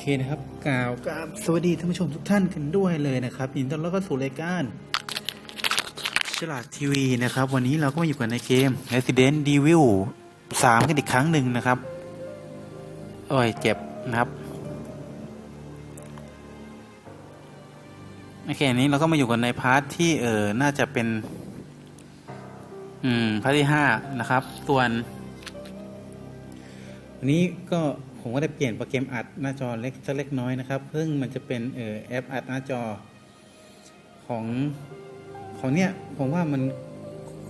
เคนะครับกล่าวกับสวัสดีท่านผู้ชมทุกท่านกันด้วยเลยนะครับยินดีต้อนรับเข้าสู่รายการฉลาดทีวีนะครับ วันนี้เราก็มาอยู่กันในเกม Resident Evil 3 กันอีกครั้งหนึ่งนะครับโอ้ยเจ็บนะครับโอเคอันนี้เราก็มาอยู่กันในพาร์ทที่เออน่าจะเป็น อืมพาร์ทที่ห้านะครับ ส่วนวันนี้ก็ ผมก็ได้เปลี่ยนโปรแกรมอัดหน้าจอเล็กสักเล็กน้อยนะครับซึ่งมันจะเป็นเออแอปอัดหน้าจอของของเนี้ยผมว่ามัน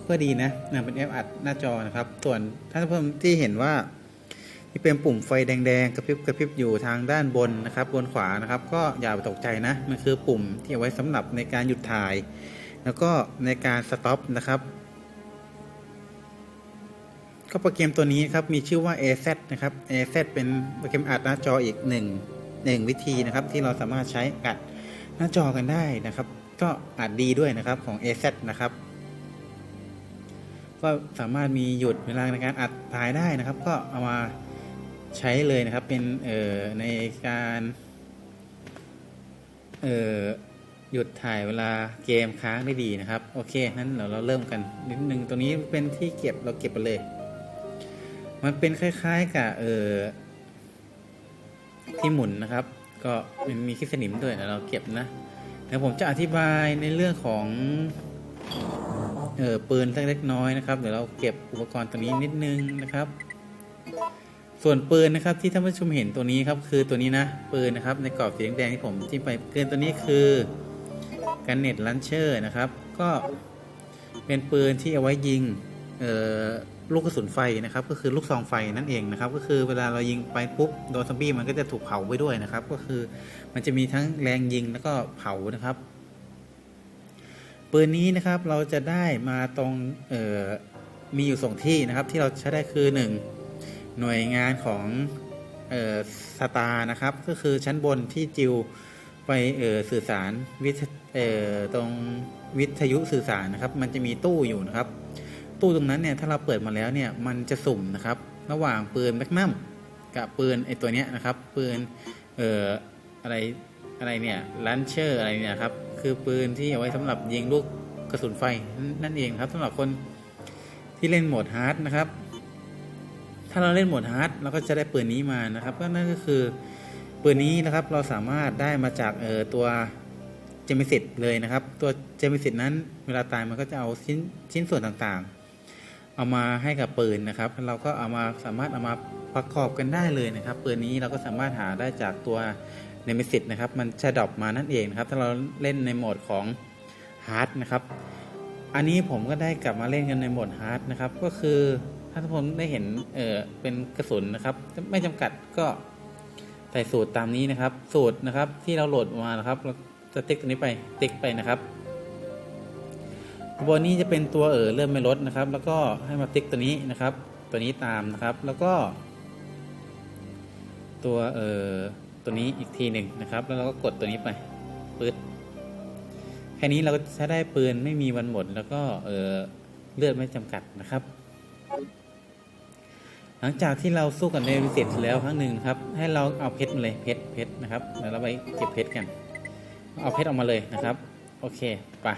ก็ดีนะนะเป็นแอปอัดหน้าจอนะครับ ส่วนท่านผู้ชมที่เห็นว่าที่เป็นปุ่มไฟแดงๆกระพริบกระพริบอยู่ทางด้านบนนะครับ บนขวานะครับ ก็อย่าไปตกใจนะ มันคือปุ่มที่เอาไว้สำหรับในการหยุดถ่าย แล้วก็ในการสต็อปนะครับ ก็โปรแกรมตัวนี้ครับมีชื่อว่า AZ นะครับ AZ เป็นโปรแกรมอัดหน้าจออีกหนึ่งหนึ่งวิธีนะครับที่เราสามารถใช้อัดหน้าจอกันได้นะครับ ก็อัดดีด้วยนะครับของ AZ นะครับก็สามารถมีหยุดเวลาในการอัดถ่ายได้นะครับ ก็เอามาใช้เลยนะครับเป็นเอ่อในการเอ่อหยุดถ่ายเวลาเกมค้างได้ดีนะครับ โอเคนั้นเดี๋ยวเราเริ่มกันนิดนึงตรงนี้เป็นที่เก็บเราเก็บไปเลย มันเป็นคล้าย ๆ กับเออที่หมุนนะครับ ก็มันมีคลิปสนิมด้วยนะเราเก็บนะเดี๋ยวผมจะอธิบายในเรื่องของเออปืนสักเล็กน้อยนะครับ เดี๋ยวเราเก็บอุปกรณ์ตัวนี้นิดนึงนะครับ ส่วนปืนนะครับที่ท่านผู้ชมเห็นตัวนี้ครับคือตัวนี้นะปืนนะครับในกรอบสีแดงที่ผมจิ้มไปเกินตัวนี้คือกันเน็ตลันเชอร์นะครับ ก็เป็นปืนที่เอาไว้ยิงเออ ลูกกระสุนไฟนะครับก็คือลูกซองไฟนั่นเองนะครับก็คือเวลาเรายิงไปปุ๊บโดนซอมบี้มันก็จะถูกเผาไปด้วยนะครับ ก็คือมันจะมีทั้งแรงยิงแล้วก็เผานะครับปืนนี้นะครับเราจะได้มาตรงมีอยู่สองที่นะครับ ที่เราใช้ได้คือหนึ่งหน่วยงานของออสตาร์นะครับ ก็คือชั้นบนที่จิวไปสื่อสารวิทตรงวิทยุสื่อสารนะครับ มันจะมีตู้อยู่นะครับ ตู้ตรงนั้นเนี่ยถ้าเราเปิดมาแล้วเนี่ยมันจะสุ่มนะครับ ระหว่างปืนแมกนัมกับปืนไอตัวเนี้ยนะครับ ปืนเอ่ออะไรอะไรเนี่ยลันเชอร์อะไรเนี่ยครับคือปืนที่เอาไว้สำหรับยิงลูกกระสุนไฟนั่นเองครับสำหรับคนที่เล่นโหมดฮาร์ดนะครับ ถ้าเราเล่นโหมดฮาร์ดเราก็จะได้ปืนนี้มานะครับ ก็นั่นก็คือปืนนี้นะครับเราสามารถได้มาจากเอ่อตัวเจมิสิตเลยนะครับ ตัวเจมิสิตนั้นเวลาตายมันก็จะเอาชิ้นชิ้นส่วนต่างๆ เอามาให้กับปืนนะครับ เราก็เอามาสามารถเอามาประกอบกันได้เลยนะครับปืนนี้เราก็สามารถหาได้จากตัวเนมิสิตนะครับมันจะดรอปมานั่นเองนะครับถ้าเราเล่นในโหมดของฮาร์ดนะครับอันนี้ผมก็ได้กลับมาเล่นกันในโหมดฮาร์ดนะครับก็คือถ้าทุกคนได้เห็นเออเป็นกระสุนนะครับ ไม่จำกัดก็ใส่สูตรตามนี้นะครับ สูตรนะครับที่เราโหลดมานะครับเราจะติ๊กตัวนี้ไปติ๊กไปนะครับ บนนี้จะเป็นตัวเออเริ่มไม่ลดนะครับ แล้วก็ให้มาติ๊กตัวนี้นะครับ ตัวนี้ตามนะครับ แล้วก็ ตัวเออตัวนี้อีกทีหนึ่งนะครับ แล้วเราก็กดตัวนี้ไปปืดแค่นี้เราก็จะได้ปืนไม่มีวันหมด แล้วก็เออเลือดไม่จำกัดนะครับ หลังจากที่เราสู้กับเนวิเศษแล้วครั้งหนึ่งครับ ให้เราเอาเพชรมาเลยเพชรเพชรนะครับเดี๋ยวเราไปเก็บเพชรกัน เอาเพชรออกมาเลยนะครับ โอเคไป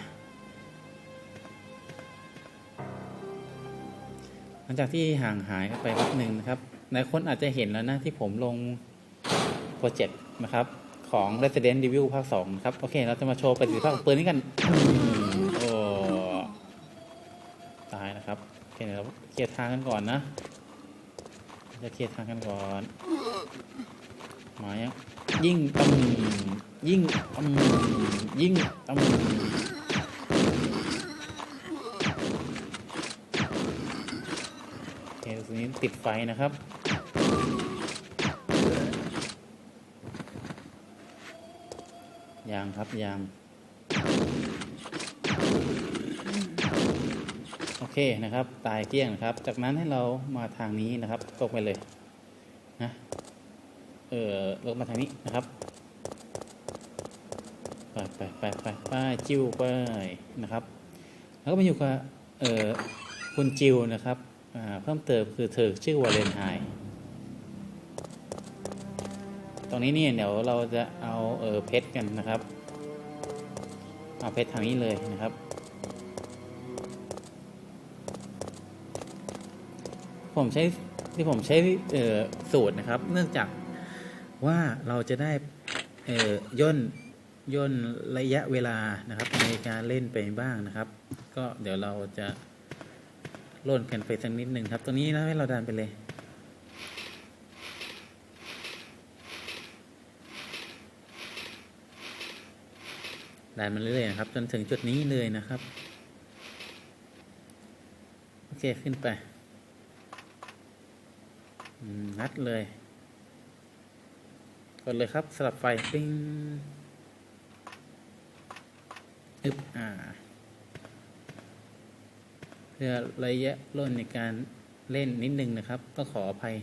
งจากที่ห่างหายไปพักหนึ่งนะครับหลายคนอาจจะเห็นแล้วนะที่ผมลงโปรเจกต์นะครับ ของ Resident Evil ภาค2ครับ โอเค เราจะมาโชว์ประสิทธิภาพของปืนนี้กัน โอ้ ตายนะครับ โอเคเดี๋ยวเราเคลียร์ทางกันก่อนนะ จะเคลียร์ทางกันก่อนมายังยิ่งตำยิ่งตำยิ่งตำโอเคตรง นี้ติดไฟนะครับ ยางครับยาง โอเคนะครับ ตายเกลี้ยงนะครับ จากนั้นให้เรามาทางนี้นะครับตรงไปเลยนะเออลงมาทางนี้นะครับไปไปไปไปไปจิ้วไปนะครับ แล้วก็มาอยู่กับเออคุณจิวนะครับ เพิ่มเติมคือเธอชื่อวาเลนไทน์ตรงนี้เนี่ยเดี๋ยวเราจะเอาเออเพชรกันนะครับ เอาเพชรทางนี้เลยนะครับ ผมใช้ที่ผมใช้เออสูตรนะครับ เนื่องจากว่าเราจะได้เออย่นย่นระยะเวลานะครับในการเล่นไปบ้างนะครับ ก็เดี๋ยวเราจะ ล่นกันไปสักนิดหนึ่งครับตรงนี้นะให้เราดันไปเลย ดันมันเรื่อยๆนะครับ จนถึงจุดนี้เลยนะครับ โอเคขึ้นไปอืมงัดเลย กดเลยครับสลับไฟปิ้งอึบอ่า พื่อระยะล่นในการเล่นนิดนึงนะครับต้องขออภัย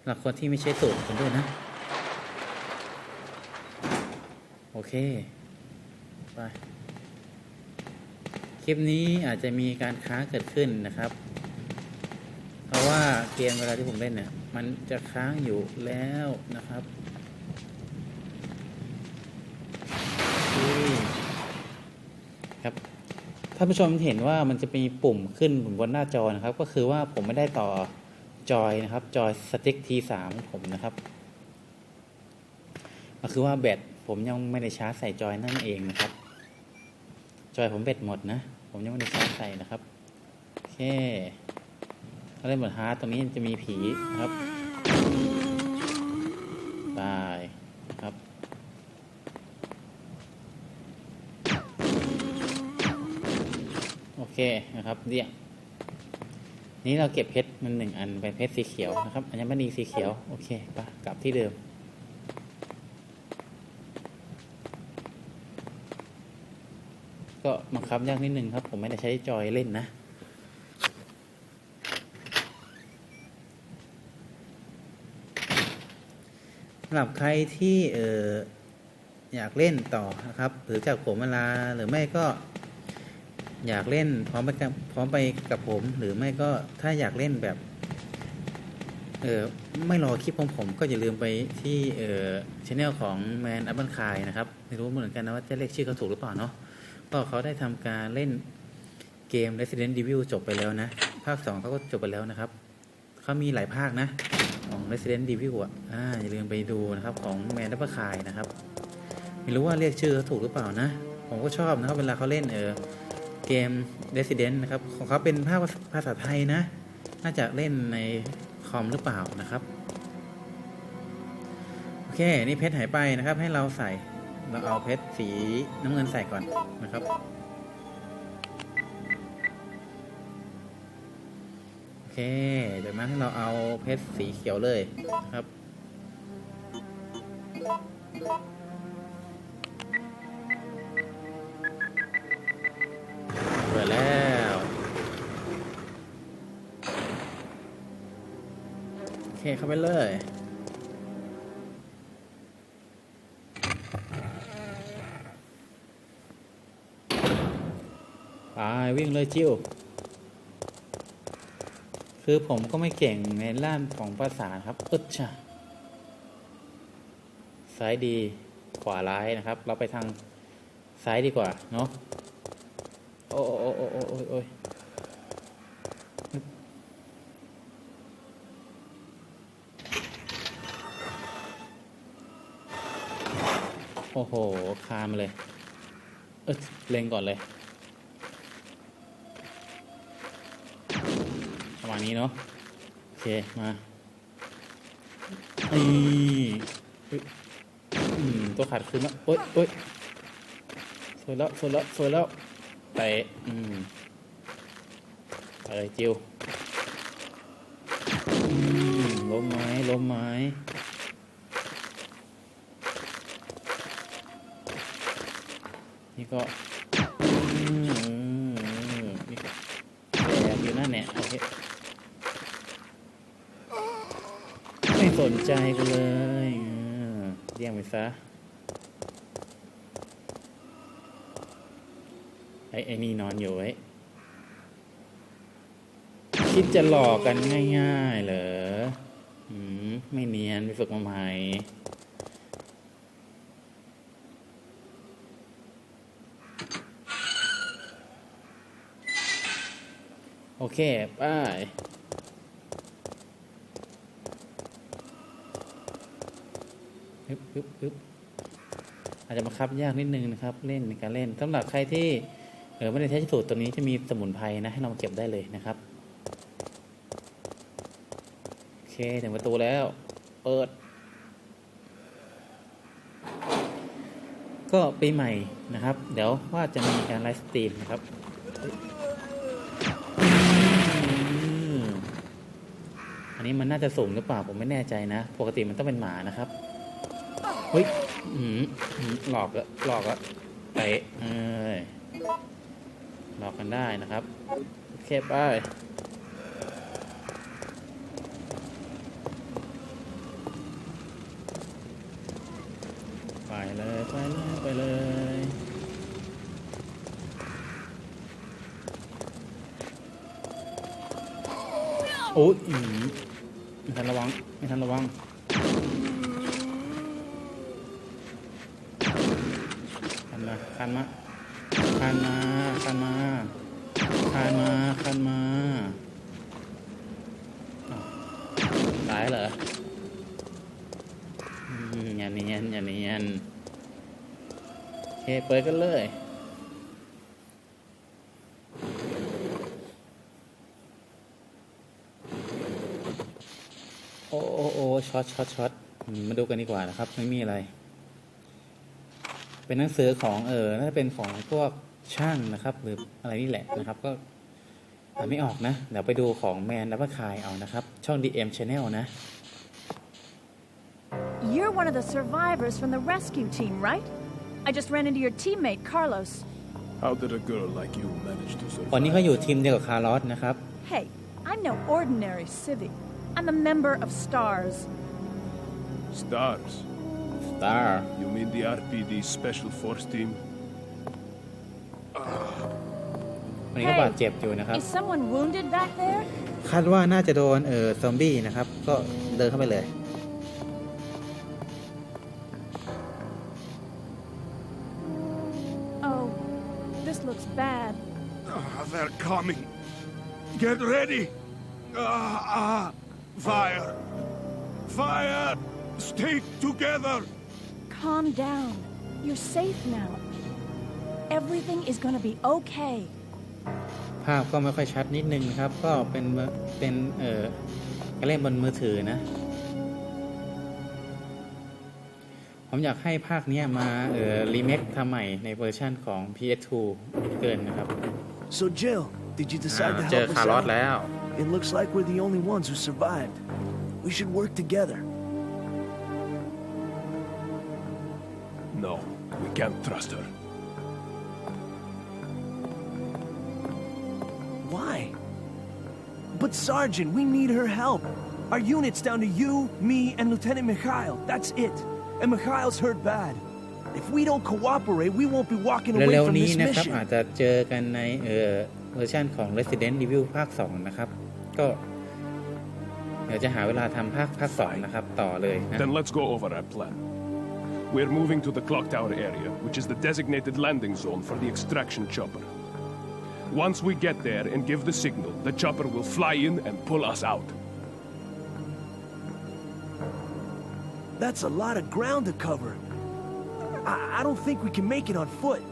สำหรับคนที่ไม่ใช่สูตรกันด้วยนะ โอเค ไป คลิปนี้อาจจะมีการค้างเกิดขึ้นนะครับ เพราะว่าเกมเวลาที่ผมเล่นเนี่ย มันจะค้างอยู่แล้วนะครับนี่ครับ ท่านผู้ชมเห็นว่ามันจะมีปุ่มขึ้นบนหน้าจอนะครับ ก็คือว่าผมไม่ได้ต่อจอยนะครับ จอยสติ๊ก T3 ของผมนะครับ ก็คือว่าแบตผมยังไม่ได้ชาร์จใส่จอยนั่นเองนะครับ จอยผมแบตหมดนะ ผมยังไม่ได้ชาร์จใส่นะครับโอเคถ้าเล่นบนฮาร์ดตรงนี้จะมีผีนะครับตายครับ โอเค นะครับเดี่ยนี้เราเก็บเพชรมันหนึ่งอันเป็นเพชรสีเขียวนะครับอัญมณีสีเขียวโอเคไปกลับที่เดิมก็บังคับยากนิดนึงครับ ผมไม่ได้ใช้จอยเล่นนะ สำหรับใครที่เอออยากเล่นต่อนะครับ หรือจากผมเวลาหรือไม่ก็ อยากเล่นพร้อมไปกับพร้อมไปกับผม หรือไม่ก็ถ้าอยากเล่นแบบเออไม่รอคลิปของผมก็อย่าลืมไปที่เออช anel ของ Man Up and Cry นะครับ ไม่รู้เหมือนกันนะว่าจะเรียกชื่อเขาถูกหรือเปล่าเนาะก็เขาได้ทำการเล่นเกม Resident Evil จบไปแล้วนะ ภาค 2เขาก็จบไปแล้วนะครับ เขามีหลายภาคนะ ของ Resident Evil อะอ่าอย่าลืมไปดูนะครับของ Man Up and Cry นะครับ ไม่รู้ว่าเรียกชื่อเขาถูกหรือเปล่านะ ผมก็ชอบนะครับเวลาเขาเล่นเออ เกม Resident นะครับ ของเขาเป็นภาคภาษาไทยนะ น่าจะเล่นในคอมหรือเปล่านะครับ โอเค นี่เพชรหายไปนะครับ ให้เราใส่ เราเอาเพชรสีน้ำเงินใส่ก่อนนะครับ โอเคเดี๋ยวนั้นให้เราเอาเพชรสีเขียวเลยนะครับ เข้าไปเลย ไปวิ่งเลยจิ้ว คือผมก็ไม่เก่งในด้านของภาษาครับ อึดชะซ้ายดีขวาร้ายนะครับ เราไปทางซ้ายดีกว่า เนาะ โอ้โอ้โอ้โอ้โอ้โอ้ อ้โห คามเลย เออเล็งก่อนเลย ประมาณนี้เนาะ โอเค มานี่เฮ้ยอืม ตัวขาดคืนแล้วโอ๊ยโอ๊ยสวยแล้ว สวยแล้ว สวยแล้วเตะอืมไปเลยจิวอืมล้มไม้ล้มไม้ นี่ก็นี่ก็แอบอยู่นั่นแหละโอเคไม่สนใจกูเลยเรียงไปซะไอ้ไอ้นี่นอนอยู่ไว้คิดจะหลอกกันง่าย ๆ เหรอ อืม ไม่เนียนไปฝึกมาใหม่ โอเคไปปึ๊บปึ๊บปึ๊บอาจจะบังคับยากนิดนึงนะครับ เล่นในการเล่นสำหรับใครที่เออไม่ได้ใช้สูตรตัวนี้จะมีสมุนไพรนะ ให้เรามาเก็บได้เลยนะครับ โอเคถึงประตูแล้ว เปิด ก็ปีใหม่นะครับ เดี๋ยวว่าจะมีการไลฟ์สตรีมนะครับ อันนี้มันน่าจะสูงหรือเปล่าผมไม่แน่ใจนะ ปกติมันต้องเป็นหมานะครับเฮ้ยหลอกอะหลอกอะเตะเอ้ยหลอกกันได้นะครับเคไปไปเลยไปเลยไปเลยโอ้ย ไม่ทันระวัง ไม่ทันระวัง คันมา คันมา คันมา คันมา คันมา คันมาตายเหรออย่าเนียนอย่าเนียนโอเคเปิดกันเลย โอ้โอ้โอ้ ช็อตช็อตช็อตอืมมาดูกันดีกว่านะครับไม่มีอะไร เป็นหนังสือของเออน่าจะเป็นของพวกช่างนะครับ หรืออะไรนี่แหละนะครับ ก็อ่านไม่ออกนะเดี๋ยวไปดูของแมนดับเบิลคายเอานะครับ ช่อง DM Channel นะ You're one of the survivors from the rescue team, right? I just ran into your teammate, Carlos. How did a girl like you manage to คนนี้ survive? เขาอยู่ทีมเดียวกับคาร์ลอสนะครับ Hey, I'm no ordinary civvy. I'm a member of STARS. Stars. Star You mean the RPD Special Force Team? คนนี้ก็บาดเจ็บอยู่นะครับ Is someone wounded back there? คาดว่าน่าจะโดนเออซอมบี้นะครับ ก็เดินเข้าไปเลย Oh, this looks bad. Ah, they're coming. Get ready. Ah, ah. Fire. Fire. Stay together. Calm down. You're safe now. Everything is gonna be okay. ภาพก็ไม่ค่อยชัดนิดนึงนะครับ ก็เป็นเมอเป็นเออการเล่นบนมือถือนะ ผมอยากให้ภาคเนี้ยมาเออรีเมคทำใหม่ในเวอร์ชั่นของ PS2 เกินนะครับ So, Jill, did you อ่า decide to เจอ help คา us ร์ลอส out? แล้ว It looks like we're the only ones who survived. We should work together. No, we can't trust her. Why? But, Sergeant, we need her help. Our unit's down to you, me, and Lieutenant Mikhail. That's it. And Mikhail's hurt bad. If we don't cooperate, we won't be walking away เร็ว from ๆนี้ this นะครับ mission. อาจจะเจอกันในเออเวอร์ชันของ Resident Evil ภาค 2 นะครับ ก็ เดี๋ยวจะหาเวลาทำภาคภาค 2 นะครับ ต่อเลยนะ Then let's go over our plan. We're moving to the clock tower area, which is the designated landing zone for the extraction chopper. Once we get there and give the signal, the chopper will fly in and pull us out. That's a lot of ground to cover. I, I don't think we can make it on foot.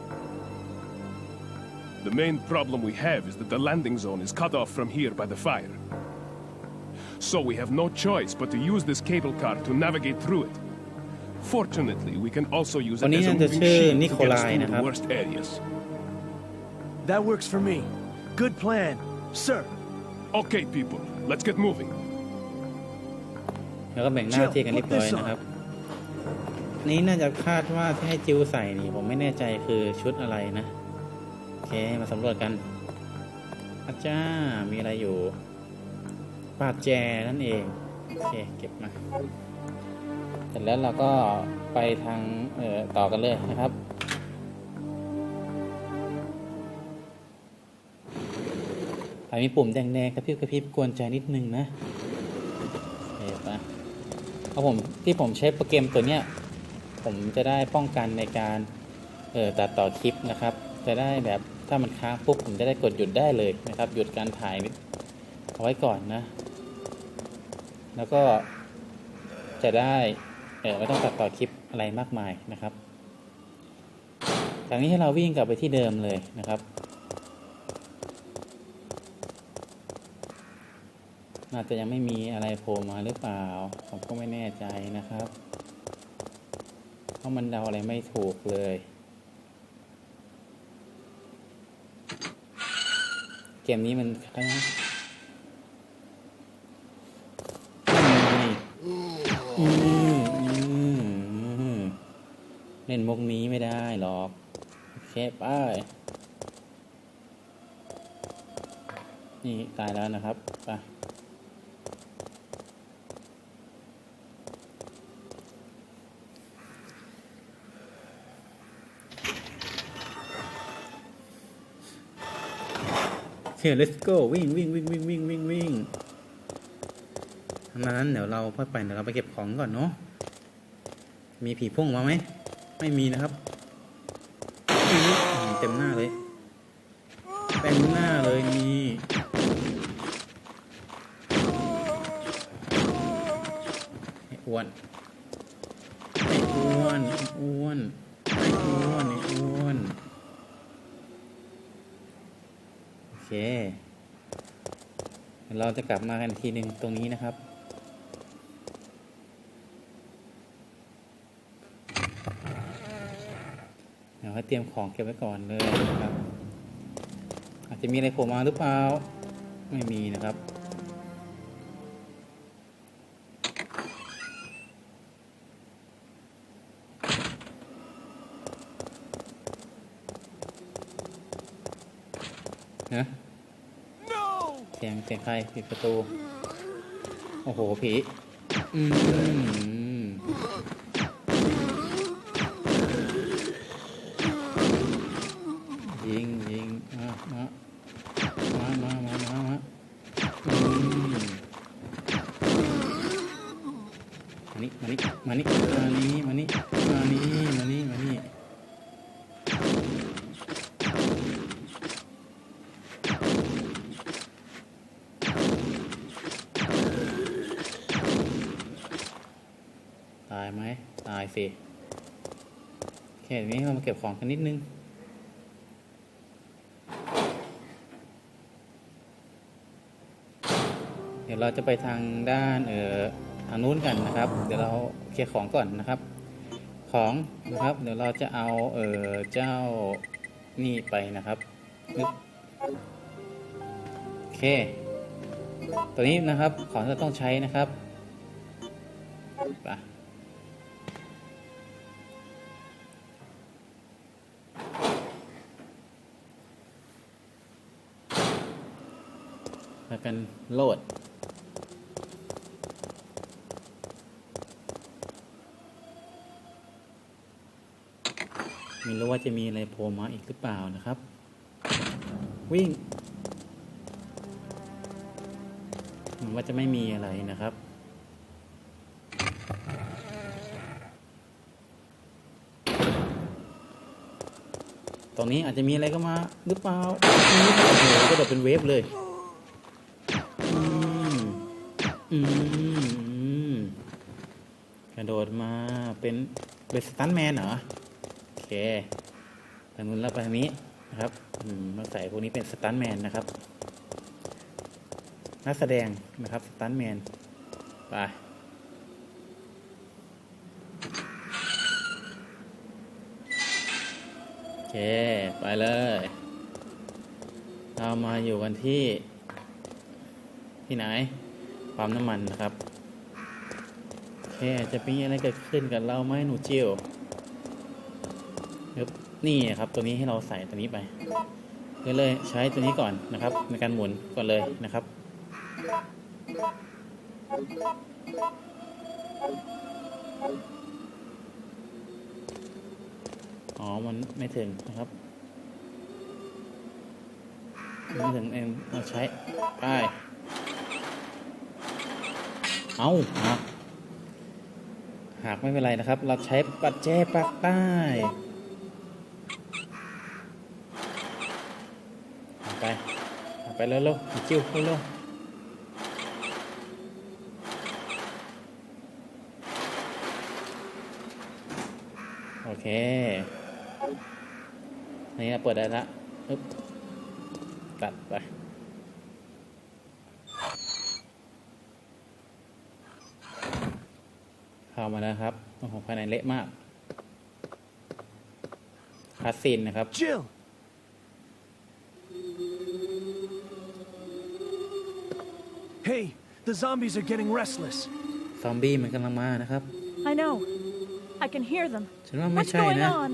The main problem we have is that the landing zone is cut off from here by the fire. So we have no choice but to use this cable car to navigate through it. Fortunately, we can also use it คนนี้ as a น่าจะ moving ชื่อ shield นิ to โค get ลา us ย through นะครับ the worst areas. That works for me. Good plan. Sir, Okay, people, let's get moving. แล้วก็แบ่งหน้าที่กันเรียบร้อยนะครับ นี้น่าจะคาดว่าที่ให้จิวใส่นี่ผมไม่แน่ใจคือชุดอะไรนะ โอเค มาสำรวจกันอาจ้า มีอะไรอยู่ปาดแจนั่นเอง โอเค เก็บมา เสร็จแล้วเราก็ไปทางต่อกันเลยนะครับไปมีปุ่มแดงๆกระพริบกระพริบกวนใจนิดนึงนะเห็นปะเพราะผมที่ผมใช้โปรแกรมตัวเนี้ย ผมจะได้ป้องกันในการเออตัดต่อคลิปนะครับ จะได้แบบถ้ามันค้างปุ๊บผมจะได้กดหยุดได้เลยนะครับ หยุดการถ่ายเอาไว้ก่อนนะ แล้วก็จะได้ เออไม่ต้องตัดต่อคลิปอะไรมากมายนะครับจากนี้ให้เราวิ่งกลับไปที่เดิมเลยนะครับ น่าจะยังไม่มีอะไรโผล่มาหรือเปล่า ผมก็ไม่แน่ใจนะครับ เพราะมันเดาอะไรไม่ถูกเลย เกมนี้มันคล้ง เล่นมุกนี้ไม่ได้หรอก โอเคไปนี่ตายแล้วนะครับไปโอเค let's go วิ่งวิ่งวิ่งวิ่งวิ่งวิ่งวิ่งทำนั้นเดี๋ยวเราค่อไปเดี๋ยวเราไปเก็บของก่อนเนาะ มีผีพุ่งมาไหม ไม่มีนะครับอืมเต็มหน้าเลยเต็มหน้าเลยนี่ไอ้วนไอ้อ้วนไอ้อ้วนไอ้อ้วนไอ้อ้วนโอเคเราจะกลับมากันทีหนึ่งตรงนี้นะครับ เตรียมของเก็บไว้ก่อนเลยนะครับ อาจจะมีอะไรโผล่มาหรือเปล่า ไม่มีนะครับ นะเสียงเสียงใครปิดประตู โอ้โห ผี อืม แค่นี้เรามาเก็บของกันนิดนึง เดี๋ยวเราจะไปทางด้านเอ่อทางนู้นกันนะครับ เดี๋ยวเราเคลียร์ของก่อนนะครับ ของนะครับ เดี๋ยวเราจะเอาเอ่อเจ้านี่ไปนะครับโอเค ตัวนี้นะครับของที่เราต้องใช้นะครับไป กันโหลด ไม่รู้ว่าจะมีอะไรโผล่มาอีกหรือเปล่านะครับ วิ่งเหมือนว่าจะไม่มีอะไรนะครับตรงนี้อาจจะมีอะไรก็มาหรือเปล่าโอ้โหก็แบบเป็นเวฟเลย เป็นเป็นสตันแมนเหรอ โอเคทางนู้นแล้วไปทางนี้นะครับมมาใส่พวกนี้เป็นสตันแมนนะครับ นักแสดงนะครับสตันแมน ไปโอเค ไปเลย เรามาอยู่กันที่ ที่ไหน ปั๊มน้ำมันนะครับ โอเคจะมีอะไรเกิดขึ้นกับเราไหมหนูจิ๋วครับนี่ครับตัวนี้ให้เราใส่ตัวนี้ไปก็เลยใช้ตัวนี้ก่อนนะครับ ในการหมุนก่อนเลยนะครับ อ๋อ มันไม่ถึงนะครับไม่ถึงเองเราใช้ไปเอาหัก หักไม่เป็นไรนะครับ เราใช้ปัจเจปักใต้ไปแล้วเร็วๆจิ้วเร็วๆโอเคนี่เราเปิดได้ละอึ๊บตัดไป เข้า มาแล้วครับโอ้โหภายในเละมากคาสซีนนะครับ Jill! Hey, the zombies are getting restless. ซอมบี้มันกำลังมานะครับ I know. I can hear them. ฉันว่าไม่ What's ใช่ going นะ on?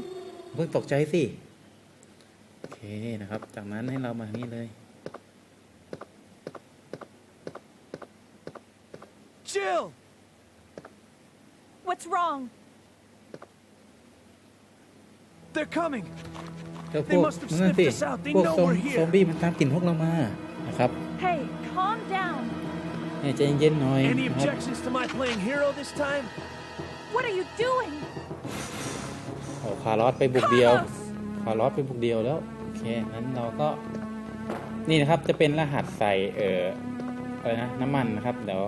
เพิ่งตกใจสิ โอเคนะครับ จากนั้นให้เรามาทางนี้เลย Jill! What's wrong? They're coming! ก็พ They วก must have นั่นสิ sniffed us out. They พวก know ซอม we're here. ซอมบี้มันตามกลิ่นพวกเรามานะครับ Hey, calm down. เนี่ยใจเย็นๆหน่อย Any นะครับ objections to my playing hero this time? What are you doing? โอ้คาร์ลอสไปบุกเดียว Carlos! คาร์ลอสไปบุกเดียวแล้ว โอเคนั้นเราก็ นี่นะครับจะเป็นรหัสใส่เอ่ออะไรนะน้ำมันนะครับ เดี๋ยว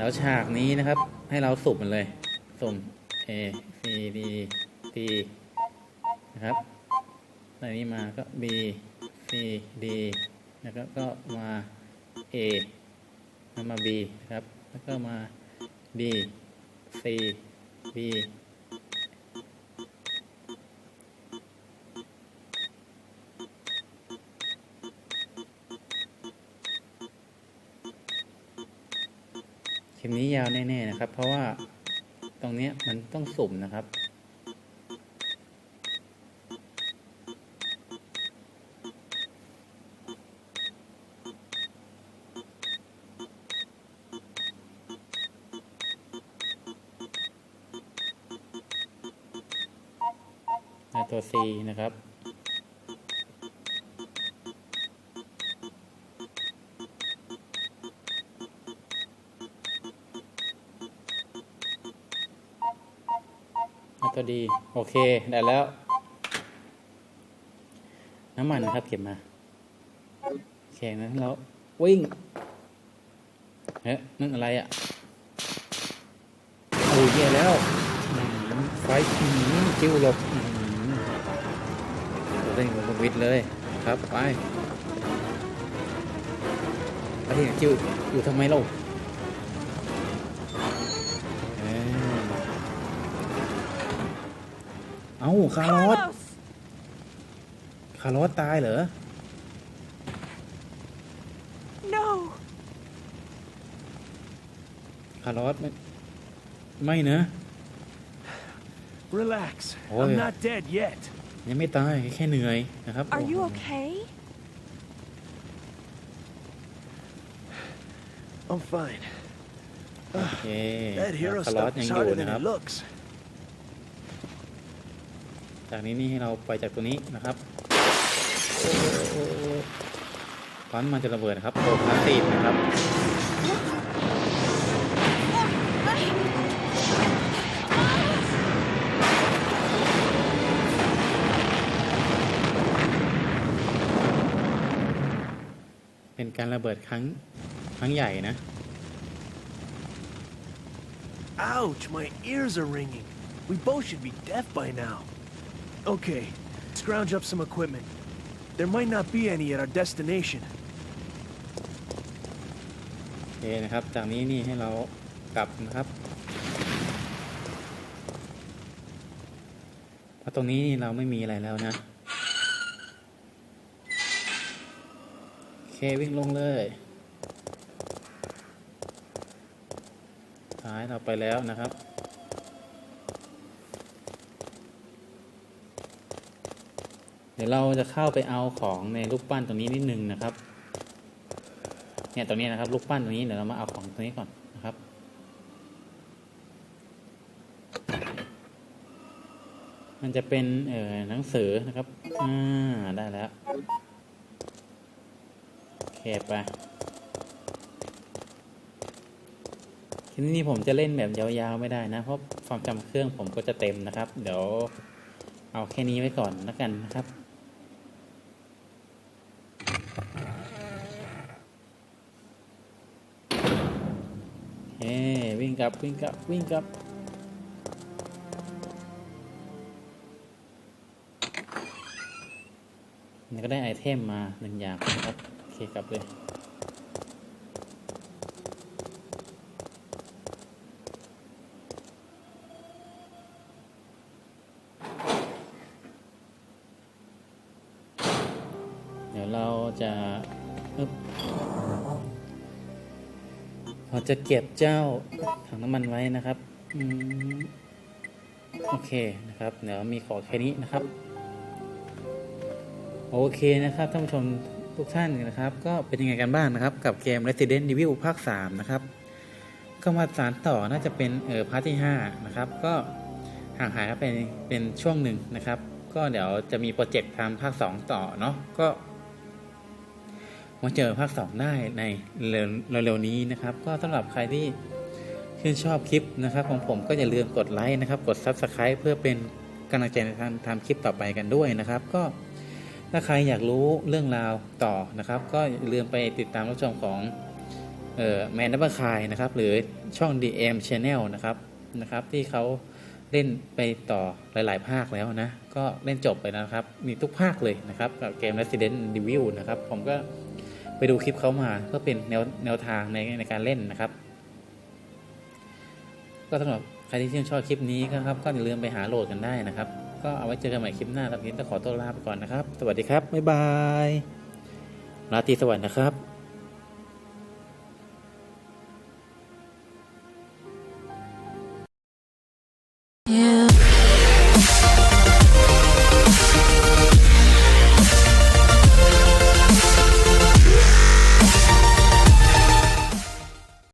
แล้วฉากนี้นะครับ ให้เราสุ่มมันเลยสุ่ม A C D D นะครับในนี้มาก็ B C D นะครับก็มา A แล้วมา B นะครับ แล้วก็มา D C B คลิปนี้ยาวแน่ๆนะครับ เพราะว่าตรงนี้มันต้องสุ่มนะครับ ตัว C นะครับ แล้วตัวดี โอเค ได้แล้ว น้ำมันนะครับ เก็บมาโอเคนั้นเราวิ่งเฮ้ยนั่นอะไรอะโอ้ยแย่แล้วไฟอื้อหือจิ้วหลบอื้อหือเล่นกับวิดเลยครับ ไปไปที่จิ้วอยู่ทำไมเราาคาร์ลอส Carlos! คาร์ลอสตายเหรอ No! คาร์ลอสไม่ไม่นะ Relax. Oh, I'm yeah. not dead yet. ยังไม่ตายแค่เหนื่อยนะครับ Are you โอ้โห okay? I'm fine. โอเค That hero คาร์ลอส stuff ยัง is อยู่ harder นะ than ครับ it looks. จากนี้นี่ให้เราไปจากตัวนี้นะครับโอ้โอ้โอ้ฟันมันจะระเบิดนะครับโอพลาสติกนะครับเป็นการระเบิดครั้งครั้งใหญ่นะ Ouch, my ears are ringing. We both should be deaf by now. Okay, scrounge up some equipment. There might not be any at our destination. โอเคนะครับ จากนี้นี่ให้เรากลับนะครับ เพราะตรงนี้นี่เราไม่มีอะไรแล้วนะ โอเควิ่งลงเลย ท้ายเราไปแล้วนะครับ ดี๋ยวเราจะเข้าไปเอาของในรูปปั้นตรงนี้นิดนึงนะครับ เนี่ยตรงนี้นะครับลูกปั้นตรงนี้เดี๋ยวเรามาเอาของตรงนี้ก่อนนะครับ มันจะเป็นเอ่อหนังสือนะครับ อ่าได้แล้วโอเคไปทีนี้ผมจะเล่นแบบยาวๆไม่ได้นะ เพราะความจำเครื่องผมก็จะเต็มนะครับ เดี๋ยวเอาแค่นี้ไว้ก่อนแล้วกันนะครับ วิ่ง กลับวิ่งกลับวิ่งกลับนี่ก็ได้ไอเทมมาหนึ่งอย่างนะครับโอเคกลับเลยเดี๋ยวเราจะอึ๊บ เราจะเก็บเจ้าถังน้ำมันไว้นะครับอืมโอเคนะครับ เดี๋ยวมีขอแค่นี้นะครับ โอเคนะครับท่านผู้ชมทุกท่านนะครับ ก็เป็นยังไงกันบ้างนะครับ กับเกม Resident Evil ภาค 3 นะครับ ก็มาสารต่อน่าจะเป็นเออพาร์ทที่ 5 นะครับ ก็ห่างหายไปเป็นช่วงหนึ่งนะครับ ก็เดี๋ยวจะมีโปรเจกต์ทำภาค 2 ต่อเนาะก็ มาเจอภาค 2 ได้ในเร็วๆนี้นะครับ ก็สำหรับใครที่ชื่นชอบคลิปนะครับ ของผมก็อย่าลืมกดไลค์นะครับ กด Subscribe เพื่อเป็นกำลังใจในการทำคลิปต่อไปกันด้วยนะครับ ก็ถ้าใครอยากรู้เรื่องราวต่อนะครับ ก็อย่าลืมไปติดตามรับชมของเอ่อแมนดับคายนะครับ หรือช่อง DM Channel นะครับนะครับ ที่เขาเล่นไปต่อหลาย ๆ ภาคแล้วนะ ก็เล่นจบไปแล้วนะครับ มีทุกภาคเลยนะครับกับเกม Resident Evil นะครับ ผมก็ ไปดูคลิปเขามาเพื่อเป็นแนวแนวทางในในการเล่นนะครับ ก็สำหรับใครที่ชื่นชอบคลิปนี้ครับ ก็อย่าลืมไปหาโหลดกันได้นะครับ ก็เอาไว้เจอกันใหม่คลิปหน้าตอนนี้ต้องขอตัวลาไปก่อนนะครับ สวัสดีครับบ๊ายบายราตรีสวัสดิ์นะครับ